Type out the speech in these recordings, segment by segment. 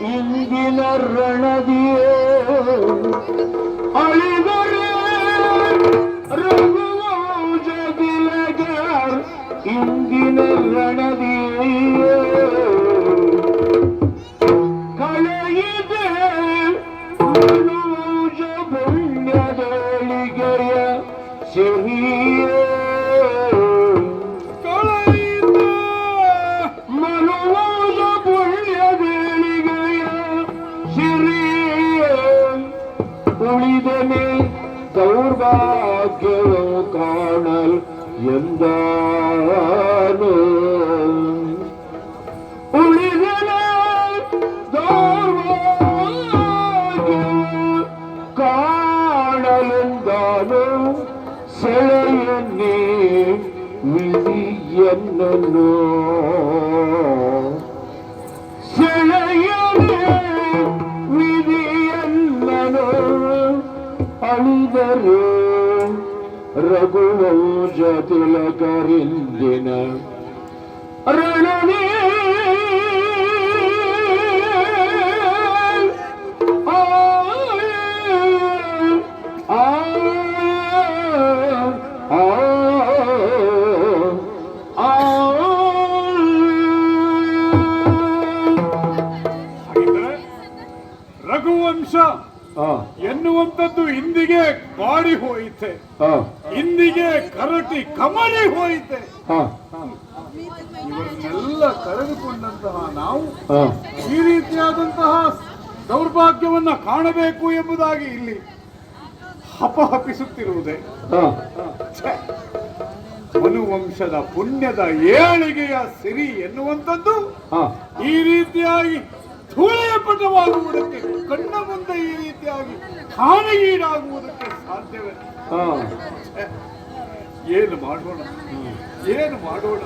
ಇಂದಿನ ರಣದಿಯೇ. ಅಳಿದರೆ ರಘುವಂಶದಿಲಗರ್ ಇಂದಿನ ರಣದಿಯೇ. ದೌರ್ಭಾಗ್ಯವು ಕಾಣಲ್ ಕಾಣಲೆಂದಾನು ಸೆಳೆಯನ್ನೇ ವಿಧಿಯನ್ನನು ರಘುವಂಶ ತಿಲಕರಿಂದಿನ ರಣನೇ ಆ, ಆ, ಆ, ಎನ್ನುವಂಥದ್ದು ಇಂದಿಗೆ ಬಾಡಿ ಹೋಯಿತೆ. ಇಂದಿಗೆ ಕರಟಿ ಕಮರಿ ಹೋಯಿತೆ. ಇವರನ್ನೆಲ್ಲ ಕರೆದುಕೊಂಡಂತಹ ನಾವು ಈ ರೀತಿಯಾದಂತಹ ದೌರ್ಭಾಗ್ಯವನ್ನ ಕಾಣಬೇಕು ಎಂಬುದಾಗಿ ಇಲ್ಲಿ ಹಪಹಪಿಸುತ್ತಿರುವುದೇ! ಮನುವಂಶದ ಪುಣ್ಯದ ಏಳಿಗೆಯ ಸಿರಿ ಎನ್ನುವಂಥದ್ದು ಈ ರೀತಿಯಾಗಿ ಧೂಳೆಯ ಪಟವಾಗುವುದಕ್ಕೆ ಕಣ್ಣ ಮುಂದೆ ಈ ರೀತಿಯಾಗಿ ಹಾನಿಗೀಡಾಗುವುದಕ್ಕೆ ಸಾಧ್ಯವೇ! ಏನು ಮಾಡೋಣ? ಏನು ಮಾಡೋಣ?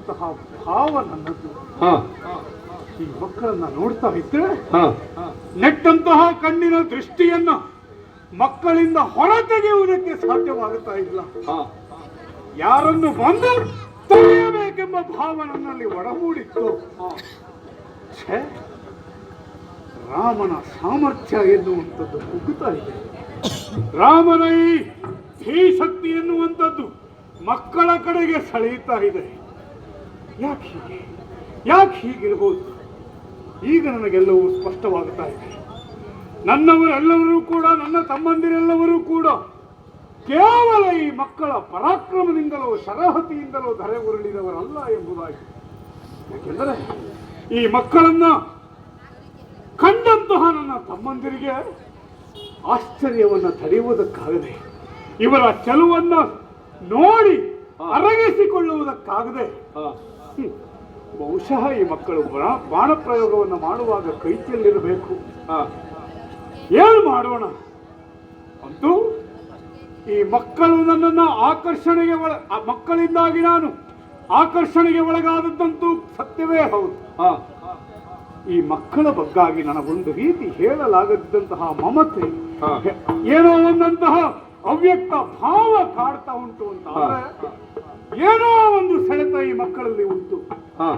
ಎಂಬಂತಹ ಭಾವ ನನ್ನದು ಹಾ. ಈ ಮಕ್ಕಳನ್ನ ನೋಡ್ತಾ ಇದ್ರೆ ಹಾ. ನೆಟ್ಟಂತಹ ಕಣ್ಣಿನ ದೃಷ್ಟಿಯನ್ನ ಮಕ್ಕಳಿಂದ ಹೊರ ತೆಗೆಯುವುದಕ್ಕೆ ಸಾಧ್ಯವಾಗುತ್ತಾ ಇಲ್ಲ. ಹಾ. ಯಾರನ್ನು ಬಂದು ತೊಳೆಯಬೇಕೆಂಬ ಭಾವ ನನ್ನಲ್ಲಿ ಒಡಮೂಡಿತ್ತು ರಾಮನ ಸಾಮರ್ಥ್ಯ ಎನ್ನುವಂಥದ್ದು ಕುಗ್ಗುತ್ತಾ ಇದೆ. ರಾಮನ ಈ ಶಕ್ತಿ ಎನ್ನುವಂಥದ್ದು ಮಕ್ಕಳ ಕಡೆಗೆ ಸೆಳೆಯುತ್ತಾ ಇದೆ. ಯಾಕೆ ಹೀಗೆ? ಯಾಕೆ ಹೀಗಿರ್ಬೋದು ಈಗ ನನಗೆಲ್ಲವೂ ಸ್ಪಷ್ಟವಾಗುತ್ತಾ ಇದೆ. ನನ್ನವರೆಲ್ಲವರೂ ಕೂಡ, ನನ್ನ ತಮ್ಮಂದಿರೆಲ್ಲವರೂ ಕೂಡ ಕೇವಲ ಈ ಮಕ್ಕಳ ಪರಾಕ್ರಮದಿಂದಲೋ, ಶರಹತಿಯಿಂದಲೋ ಧರೆ ಉರುಳಿದವರಲ್ಲ ಎಂಬುದಾಗಿ. ಯಾಕೆಂದರೆ ಈ ಮಕ್ಕಳನ್ನ ಕಂಡಂತಹ ನನ್ನ ತಮ್ಮಂದಿರಿಗೆ ಆಶ್ಚರ್ಯವನ್ನು ತಡೆಯುವುದಕ್ಕಾಗದೆ, ಇವರ ಚೆಲುವನ್ನು ನೋಡಿ ಅರಗಿಸಿಕೊಳ್ಳುವುದಕ್ಕಾಗದೆ ಹಾ ಬಹುಶಃ ಈ ಮಕ್ಕಳು ಬಾಣ ಪ್ರಯೋಗವನ್ನು ಮಾಡುವಾಗ ಕೈತಿಯಲ್ಲಿರಬೇಕು. ಏನು ಮಾಡೋಣ? ಅಂತೂ ಈ ಮಕ್ಕಳು ನನ್ನನ್ನು ಆಕರ್ಷಣೆಗೆ ಒಳ ಮಕ್ಕಳಿಂದಾಗಿ ನಾನು ಆಕರ್ಷಣೆಗೆ ಒಳಗಾದದ್ದಂತೂ ಸತ್ಯವೇ ಹೌದು. ಹಾ ಈ ಮಕ್ಕಳ ಬಗ್ಗಾಗಿ ನನಗೊಂದು ರೀತಿ ಹೇಳಲಾಗದಿದ್ದಂತಹ ಮಮತೆ. ಏನೋ ಒಂದಂತಹ ಅವ್ಯಕ್ತ ಭಾವ ಕಾಡ್ತಾ ಉಂಟು ಅಂತ ಏನೋ ಒಂದು ಸೆಳೆತ ಈ ಮಕ್ಕಳಲ್ಲಿ ಉಂಟು ಹಾ.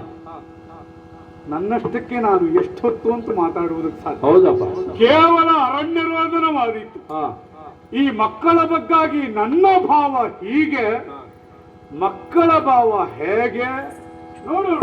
ನನ್ನಷ್ಟಕ್ಕೆ ನಾನು ಎಷ್ಟೊತ್ತು ಅಂತ ಮಾತಾಡುವುದಕ್ಕೆ ಸಾಧ್ಯ ಹೌದಪ್ಪ. ಕೇವಲ ಅರಣ್ಯರೋಧನವಾದೀತು ಹಾ. ಈ ಮಕ್ಕಳ ಬಗ್ಗಾಗಿ ನನ್ನ ಭಾವ ಹೀಗೆ ಮಕ್ಕಳ ಭಾವ ಹೇಗೆ? ನೋಡು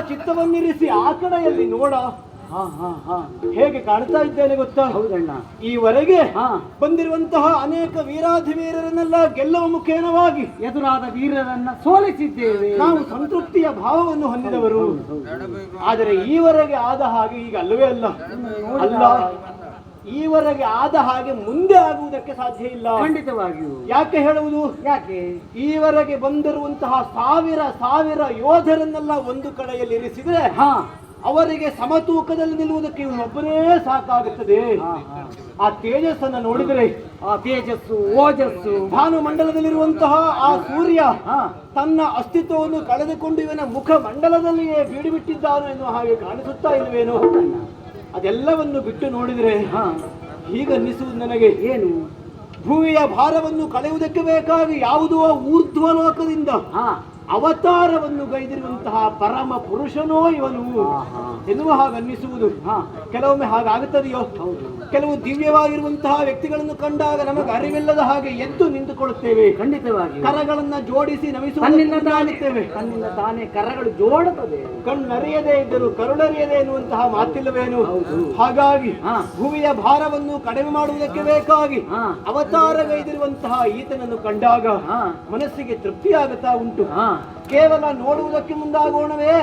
ಚಿತ್ತವನ್ನಿರಿಸಿ ಆ ಕಡೆಯಲ್ಲಿ ನೋಡ. ಹೇಗೆ ಕಾಣ್ತಾ ಇದ್ದೇನೆ ಗೊತ್ತಾ? ಹೌದಣ್ಣ. ಈವರೆಗೆ ಬಂದಿರುವಂತಹ ಅನೇಕ ವೀರಾಧಿವೀರರನ್ನೆಲ್ಲ ಗೆಲ್ಲುವ ಮುಖೇನವಾಗಿ ಎದುರಾದ ವೀರರನ್ನ ಸೋಲಿಸಿದ್ದೇವೆ. ನಾವು ಸಂತೃಪ್ತಿಯ ಭಾವವನ್ನು ಹೊಂದಿದವರು. ಆದರೆ ಈವರೆಗೆ ಆದ ಹಾಗೆ ಈಗ ಅಲ್ಲವೇ ಅಲ್ಲ. ಅಲ್ಲ. ಈವರೆಗೆ ಆದ ಹಾಗೆ ಮುಂದೆ ಆಗುವುದಕ್ಕೆ ಸಾಧ್ಯ ಇಲ್ಲ. ಖಂಡಿತವಾಗಿಯೂ. ಯಾಕೆ ಹೇಳುವುದು? ಯಾಕೆ? ಈವರೆಗೆ ಬಂದಿರುವಂತಹ ಸಾವಿರ ಸಾವಿರ ಯೋಧರನ್ನೆಲ್ಲ ಒಂದು ಕಡೆಯಲ್ಲಿ ಇರಿಸಿದ್ರೆ ಹಾ. ಅವರಿಗೆ ಸಮತೂಕದಲ್ಲಿ ನಿಲ್ಲುವುದಕ್ಕೆ ಒಬ್ಬನೇ ಸಾಕಾಗುತ್ತದೆ. ಆ ತೇಜಸ್ಸನ್ನ ನೋಡಿದರೆ ಆ ತೇಜಸ್ಸು ಓಜಸ್ಸು. ಭಾನುಮಂಡಲದಲ್ಲಿರುವಂತಹ ಆ ಸೂರ್ಯ ತನ್ನ ಅಸ್ತಿತ್ವವನ್ನು ಕಳೆದುಕೊಂಡು ಇವನ ಮುಖ ಮಂಡಲದಲ್ಲಿಯೇ ಬೀಡುಬಿಟ್ಟಿದ್ದಾನು ಎನ್ನುವ ಹಾಗೆ ಕಾಣಿಸುತ್ತಾ ಇಲ್ವೇನು ಅದೆಲ್ಲವನ್ನು ಬಿಟ್ಟು ನೋಡಿದರೆ ಹೀಗನ್ನಿಸುವುದು ನನಗೆ ಏನು? ಭೂಮಿಯ ಭಾರವನ್ನು ಕಳೆಯುವುದಕ್ಕೆ ಬೇಕಾಗಿ ಯಾವುದೋ ಊರ್ಧ್ವ ಲೋಕದಿಂದ ಹಾ ಅವತಾರವನ್ನು ಗೈದಿರುವಂತಹ ಪರಮ ಪುರುಷನೋ ಇವನು. ಎನ್ನುವ ಹಾಗೆ ಅನ್ನಿಸುವುದು. ಹಾ. ಕೆಲವೊಮ್ಮೆ ಹಾಗಾಗುತ್ತದೆಯೋ? ಕೆಲವು ದಿವ್ಯವಾಗಿರುವಂತಹ ವ್ಯಕ್ತಿಗಳನ್ನು ಕಂಡಾಗ ನಮಗೆ ಅರಿವಿಲ್ಲದ ಹಾಗೆ ಎದ್ದು ನಿಂತುಕೊಳ್ಳುತ್ತೇವೆ. ಖಂಡಿತವಾಗಿ ಕರಗಳನ್ನ ಜೋಡಿಸಿ ನಮಿಸುವ ತನ್ನಿಂದ ತಾನೇ. ಕರಗಳು ಜೋಡುತ್ತದೆ ಕಣ್ಣರಿಯದೇ ಇದ್ದರು ಕರುಳರಿಯದೆ ಎನ್ನುವಂತಹ ಮಾತಿಲ್ಲವೇನು? ಹಾಗಾಗಿ. ಭೂಮಿಯ ಭಾರವನ್ನು ಕಡಿಮೆ ಮಾಡುವುದಕ್ಕೆ ಬೇಕಾಗಿ ಅವತಾರ ಗೈದಿರುವಂತಹ ಈತನನ್ನು ಕಂಡಾಗ ಮನಸ್ಸಿಗೆ ತೃಪ್ತಿಯಾಗುತ್ತಾ ಉಂಟು. ಕೇವಲ ನೋಡುವುದಕ್ಕೆ ಮುಂದಾಗೋಣವೇ?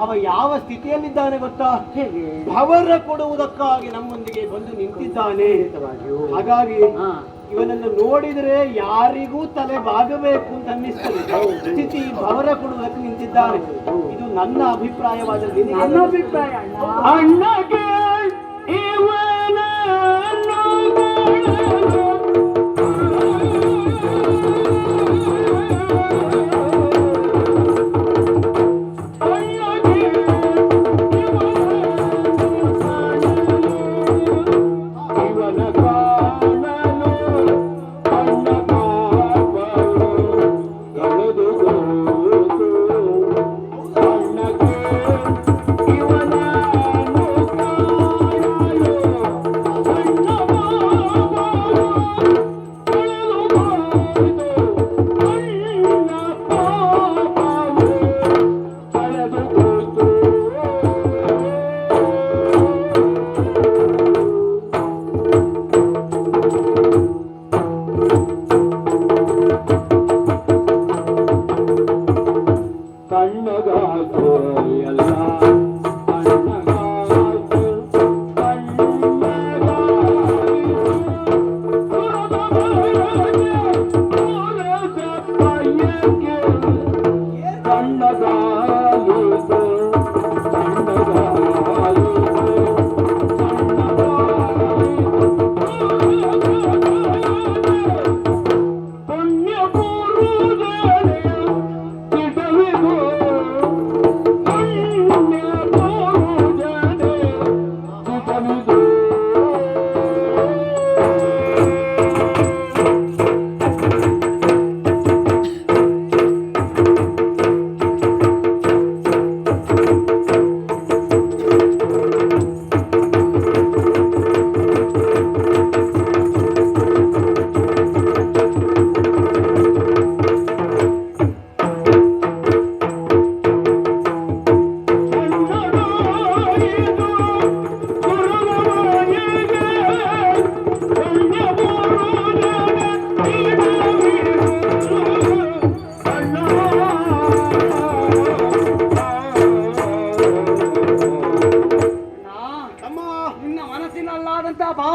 ಅವ ಯಾವ ಸ್ಥಿತಿಯಲ್ಲಿದ್ದಾನೆ ಗೊತ್ತಾ? ಭವರ ಕೊಡುವುದಕ್ಕಾಗಿ ನಮ್ಮೊಂದಿಗೆ ಬಂದು ನಿಂತಿದ್ದಾನೆ. ಹಾಗಾಗಿ ಇವನನ್ನು ನೋಡಿದರೆ ಯಾರಿಗೂ ತಲೆ ಬಾಗಬೇಕು ಅಂತ ಅನ್ನಿಸ್ತದೆ. ಸ್ಥಿತಿ ಭವರ ಕೊಡುವುದಕ್ಕೆ ನಿಂತಿದ್ದಾನೆ. ಇದು ನನ್ನ ಅಭಿಪ್ರಾಯವಾದ ನನ್ನ ಅಭಿಪ್ರಾಯ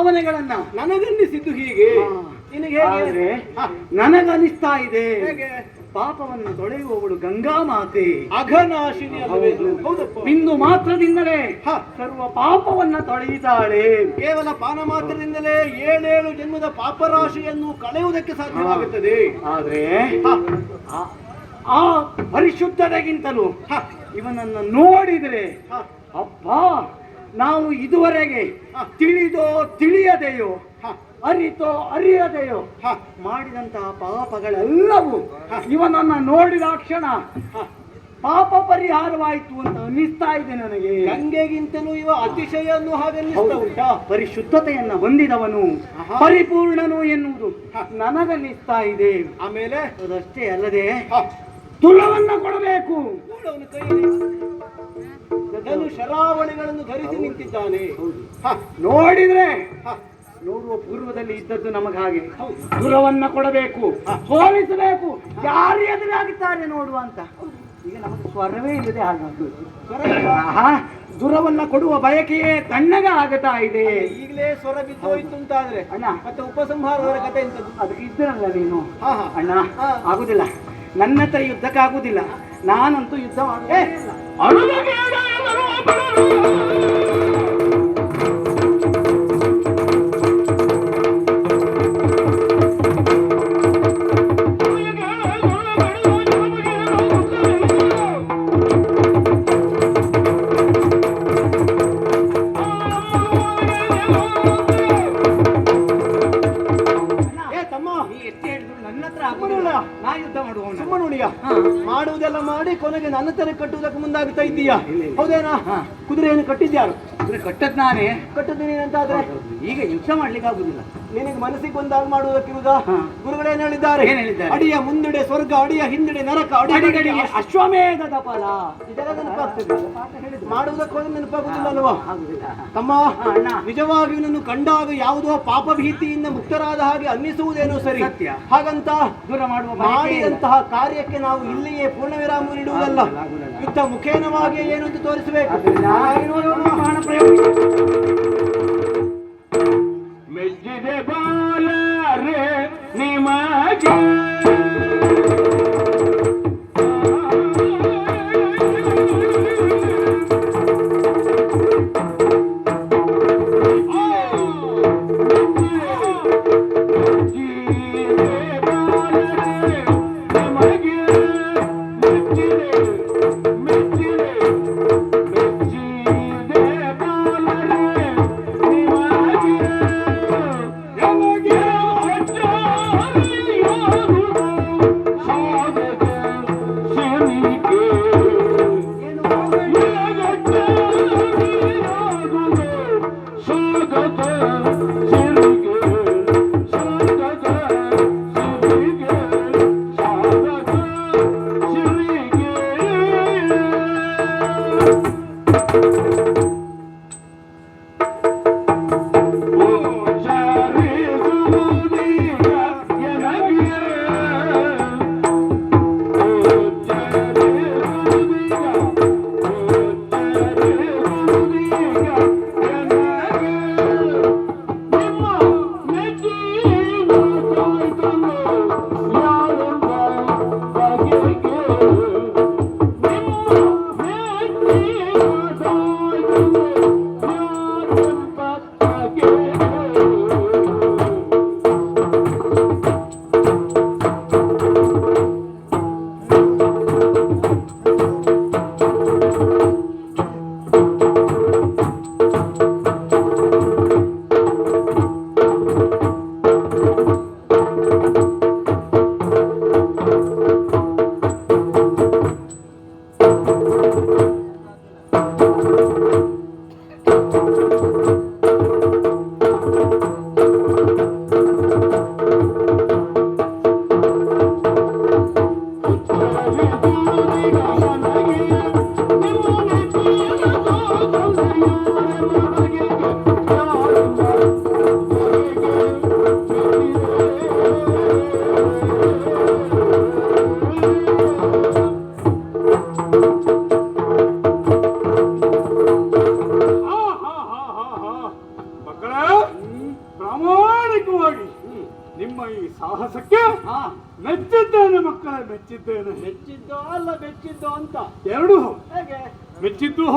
ಭಾವನೆಗಳನ್ನ ನನಗನ್ನಿಸಿದ್ದು ಹೀಗೆ. ನಿನಗೆ ಹೇಗೆ? ನನಗನಿಸ್ತಾ ಇದೆ. ಹೇಗೆ? ಪಾಪವನ್ನು ತೊಳೆಯುವವಳು ಗಂಗಾ ಮಾತೆ. ಅಘನಾಶಿನಿ ಬಿಂದು ಮಾತ್ರದಿಂದಲೇ ಸರ್ವ ಪಾಪವನ್ನ ತೊಳೆಯುತ್ತಾಳೆ. ಕೇವಲ ಪಾನ ಮಾತ್ರದಿಂದಲೇ ಏಳೇಳು ಜನ್ಮದ ಪಾಪರಾಶಿಯನ್ನು ಕಳೆಯುವುದಕ್ಕೆ ಸಾಧ್ಯವಾಗುತ್ತದೆ. ಆದ್ರೆ ಆ- ಪರಿಶುದ್ಧತೆಗಿಂತಲೂ ಇವನನ್ನ ನೋಡಿದ್ರೆ ಅಪ್ಪ ನಾವು ಇದುವರೆಗೆ ತಿಳಿದೋ ತಿಳಿಯದೆಯೋ ಅರಿತೋ ಅರಿಯದೆಯೋ ಮಾಡಿದಂತಹ ಪಾಪಗಳೆಲ್ಲವೂ ಇವನನ್ನ ನೋಡಿದ ಕ್ಷಣ ಪಾಪ ಪರಿಹಾರವಾಯಿತು ಅಂತ ಅನ್ನಿಸ್ತಾ ಇದೆ ನನಗೆ. ಗಂಗೆಗಿಂತಲೂ ಇವ ಅತಿಶಯ ಹಾಗೆಲ್ಲ ಪರಿಶುದ್ಧತೆಯನ್ನ ಹೊಂದಿದವನು. ಪರಿಪೂರ್ಣನು ಎನ್ನುವುದು ನನಗನ್ನಿಸ್ತಾ ಇದೆ. ಆಮೇಲೆ? ಅದಷ್ಟೇ ಅಲ್ಲದೆ ತುಲವನ್ನು ಕೊಡಬೇಕು. ಧನು ಶರಾವಳಿಗಳನ್ನು ಧರಿಸಿ ನಿಂತಿದ್ದಾನೆ. ಹ, ನೋಡಿದ್ರೆ ಹ, ನೋಡುವ ಪೂರ್ವದಲ್ಲಿ ಇದ್ದದ್ದು ನಮಗೆ ಹಾಗೆ ದುರವನ್ನ ಕೊಡಬೇಕು ಸೋಲಿಸಬೇಕು ಯಾರು ಎದುರಾಗುತ್ತಾರೆ ನೋಡುವ ಅಂತ. ಈಗ ನಮಗೆ ಸ್ವರವೇ ಇಲ್ಲದೆ ಹಾಗಾಗ್ತದೆ ಸ್ವರ? ಆಹಾ, ದುರವನ್ನ ಕೊಡುವ ಬಯಕೆಯೇ ತಣ್ಣಗ ಆಗತಾ ಇದೆ. ಈಗಲೇ ಸ್ವರ ಬಿದ್ದೋಯ್ತು ಅಂತಾದ್ರೆ ಅಣ್ಣ. ಮತ್ತೆ ಉಪಸಂಹಾರದ ಕಥೆ ಇಂಥದ್ದು ಅದಕ್ಕೆ ಇದ್ದರಲ್ಲ ನೀನು. ಹಾ ಹಾ. ಅಣ್ಣ ಹಾ. ಆಗುದಿಲ್ಲ. ನನ್ನ ಹತ್ರ ಯುದ್ಧಕ್ಕಾಗುದಿಲ್ಲ. ನಾನಂತೂ ಯುದ್ಧ. ಏ ಮಾಡುವುದೆಲ್ಲ ಮಾಡಿ ಕೊನೆಗೆ ನನ್ನ ತರ ಕಟ್ಟುವುದಕ್ಕೆ ಮುಂದಾಗ್ತಾ ಇದ್ದೀಯಾ. ಹೌದೇನಾ. ಕುದುರೆಯನ್ನು ಕಟ್ಟಿದ್ಯಾರು? ಕುದುರೆ ಕಟ್ಟದ್ ನಾನೇ. ಅಂತ ಅಂತಾದ್ರೆ ಈಗ ಹಿಂಸೆ ಮಾಡ್ಲಿಕ್ಕೆ ಆಗುದಿಲ್ಲ ನಿನಗೆ ಮನಸ್ಸಿಗೆ ಬಂದಾಗ ಮಾಡುವುದಕ್ಕಿರುದ ಏನ್ ಹೇಳಿದ್ದಾರೆ? ಅಡಿಯ ಮುಂದಡೆ ಸ್ವರ್ಗ ಅಡಿಯ ಹಿಂದಡೆ ನರಕ ಅಡಿಗಡಿಗೆ ಅಶ್ವಮೇಧ ಅಶ್ವಮೇಧದ ಫಲ. ಇದೆಲ್ಲ ನೆನಪಾಗ್ತದೆ. ಮಾಡುವುದಕ್ಕೆ ನೆನಪಾಗುದಿಲ್ಲ ಅಲ್ವಾ? ತಮ್ಮ. ನಿಜವಾಗಿಯೂ ನಿನ್ನನ್ನು ಕಂಡಾಗ ಯಾವುದೋ ಪಾಪ ಭೀತಿಯಿಂದ ಮುಕ್ತರಾದ ಹಾಗೆ ಅನ್ನಿಸುವುದೇನೋ ಸರಿ. ಸತ್ಯ. ಹಾಗಂತ ದೂರ ಮಾಡುವ. ಮಾಡಿದಂತಹ ಕಾರ್ಯಕ್ಕೆ ನಾವು ಇಲ್ಲಿಯೇ ಪೂರ್ಣ ವಿರಾಮ ನೀಡುವುದಲ್ಲ. ಯುದ್ಧ ಮುಖೇನವಾಗಿ ಏನು ಅಂತ ತೋರಿಸಬೇಕು? ಆದ್ರಿಂದ ನಿಮಗೆ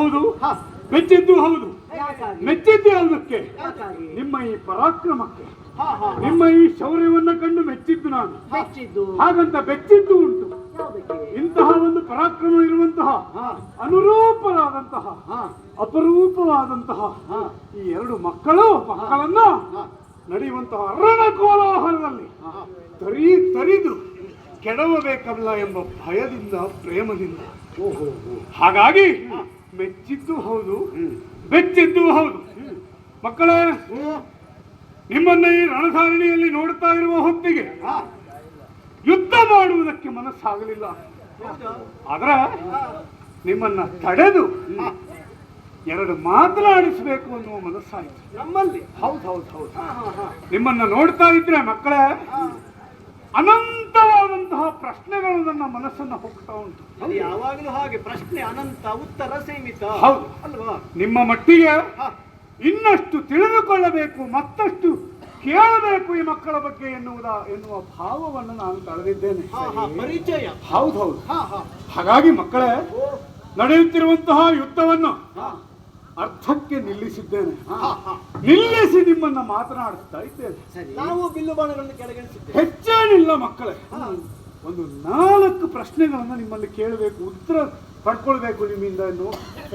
ಹೌದು? ಮೆಚ್ಚಿದ್ದು ಹೌದು. ಮೆಚ್ಚಿದ್ದು ಅದಕ್ಕೆ ನಿಮ್ಮ ಈ ಪರಾಕ್ರಮಕ್ಕೆ. ನಿಮ್ಮ ಈ ಶೌರ್ಯವನ್ನ ಕಂಡು ಮೆಚ್ಚಿದ್ದು ನಾನು. ಹಾಗಂತ ಬೆಚ್ಚಿದ್ದು ಉಂಟು. ಇಂತಹ ಒಂದು ಪರಾಕ್ರಮ ಇರುವಂತಹ ಅನುರೂಪವಾದಂತಹ ಅಪರೂಪವಾದಂತಹ ಈ ಎರಡು ಮಕ್ಕಳು ಮಕ್ಕಳನ್ನ ನಡೆಯುವಂತಹ ಅರಣ ಕೋಲಾಹಲದಲ್ಲಿ ತರಿ ತರಿದು ಕೆಡವಬೇಕಲ್ಲ ಎಂಬ ಭಯದಿಂದ ಪ್ರೇಮದಿಂದ. ಹಾಗಾಗಿ ಮೆಚ್ಚಿದ್ದು ಹೌದು ಬೆಚ್ಚಿದ್ದು ಹೌದು. ಮಕ್ಕಳ ನಿಮ್ಮನ್ನ ಈ ರಣಧಾರಣಿಯಲ್ಲಿ ನೋಡ್ತಾ ಇರುವ ಹೊತ್ತಿಗೆ ಯುದ್ಧ ಮಾಡುವುದಕ್ಕೆ ಮನಸ್ಸಾಗಲಿಲ್ಲ. ಆದ್ರ ನಿಮ್ಮನ್ನ ತಡೆದು ಎರಡು ಮಾತನಾಡಿಸಬೇಕು ಅನ್ನುವ ಮನಸ್ಸಾಯಿತು. ನಮ್ಮಲ್ಲಿ. ಹೌದು ಹೌದು ಹೌದು. ನಿಮ್ಮನ್ನ ನೋಡ್ತಾ ಇದ್ರೆ ಮಕ್ಕಳೇ. ಅನಂತವಾದಂತಹ ಪ್ರಶ್ನೆಗಳು ನನ್ನ ಮನಸ್ಸನ್ನು ಹೋಗ್ತಾ ಉಂಟು. ಅದು ಯಾವಾಗಲೂ ಹಾಗೆ ಪ್ರಶ್ನೆ ಅನಂತ ಉತ್ತರ ಸೀಮಿತ. ಹೌದು. ಅಲ್ವಾ? ನಿಮ್ಮ ಮಟ್ಟಿಗೆ. ಇನ್ನಷ್ಟು ತಿಳಿದುಕೊಳ್ಳಬೇಕು ಮತ್ತಷ್ಟು ಕೇಳಬೇಕು ಈ ಮಕ್ಕಳ ಬಗ್ಗೆ ಎನ್ನುವುದ ಎನ್ನುವ ಭಾವವನ್ನು ನಾನು ತಳೆದಿದ್ದೇನೆ ಹಾ, ಹಾ, ಪರಿಚಯ. ಹೌದು ಹೌದು. ಹಾ ಹಾ. ಹಾಗಾಗಿ ಮಕ್ಕಳೇ ನಡೆಯುತ್ತಿರುವಂತಹ ಯುದ್ಧವನ್ನು ಅರ್ಥಕ್ಕೆ ನಿಲ್ಲಿಸಿದ್ದೇನೆ. ನಿಲ್ಲಿಸಿ ನಿಮ್ಮನ್ನ ಮಾತನಾಡುತ್ತಾ ಇದ್ದೇನೆ. ನಾವು ಬಿಲ್ಲು ಬಾಣಗಳನ್ನು ಕೆಳಗಿಳಿಸಿದ್ದೇವೆ. ಹೆಚ್ಚೇನಿಲ್ಲ ಮಕ್ಕಳೇ. ಒಂದು ನಾಲ್ಕು ಪ್ರಶ್ನೆಗಳನ್ನು ನಿಮ್ಮಲ್ಲಿ ಕೇಳಬೇಕು ಉತ್ತರ ಪಡ್ಕೊಳ್ಬೇಕು ನಿಮ್ಮಿಂದ ಎನ್ನುವ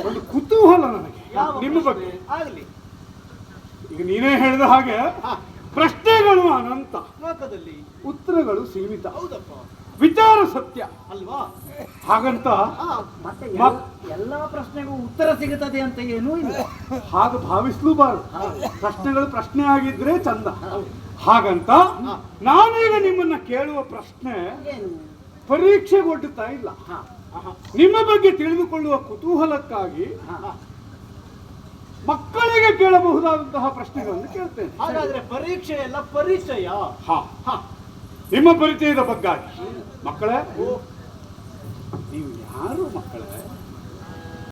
ಒಂದು ಕುತೂಹಲ ನನಗೆ. ನಿಮ್ಮ ಬಗ್ಗೆ. ಆಗ್ಲಿ. ಈಗ ನೀನೇ ಹೇಳಿದ ಹಾಗೆ ಪ್ರಶ್ನೆಗಳು ಅನಂತ. ಉತ್ತರಗಳು ಸೀಮಿತ. ಹೌದಪ್ಪ. ವಿಚಾರ ಸತ್ಯ. ಅಲ್ವಾ? ಹಾಗಂತ ಮತ್ತೆ ಎಲ್- ಎಲ್ಲಾ ಪ್ರಶ್ನೆಗೂ ಉತ್ತರ ಸಿಗುತ್ತದೆ ಅಂತ ಏನೂ ಇಲ್ಲ. ಹಾಗೆ ಭಾವಿಸ್ಲೂಬಾರದು. ಪ್ರಶ್ನೆಗಳು ಪ್ರಶ್ನೆ ಆಗಿದ್ರೆ ಚಂದ. ಹಾಗಂತ ನಾನೀಗ ನಿಮ್ಮನ್ನ ಕೇಳುವ ಪ್ರಶ್ನೆ ಏನು? ಪರೀಕ್ಷೆಗೊಡ್ಡುತ್ತಾ ಇಲ್ಲ. ಹಾ. ನಿಮ್ಮ ಬಗ್ಗೆ ತಿಳಿದುಕೊಳ್ಳುವ ಕುತೂಹಲಕ್ಕಾಗಿ ಹಾ. ಮಕ್ಕಳಿಗೆ ಕೇಳಬಹುದಾದಂತಹ ಪ್ರಶ್ನೆಗಳನ್ನು ಕೇಳ್ತೇನೆ. ಹಾಗಾದ್ರೆ ಪರೀಕ್ಷೆ ಎಲ್ಲ ಪರಿಚಯ. ಹಾ. ಹಾ, ನಿಮ್ಮ ಪರಿಚಯದ ಬಗ್ಗಾಗಿ ಮಕ್ಕಳೇ ನೀವು ಯಾರು ಮಕ್ಕಳೇ?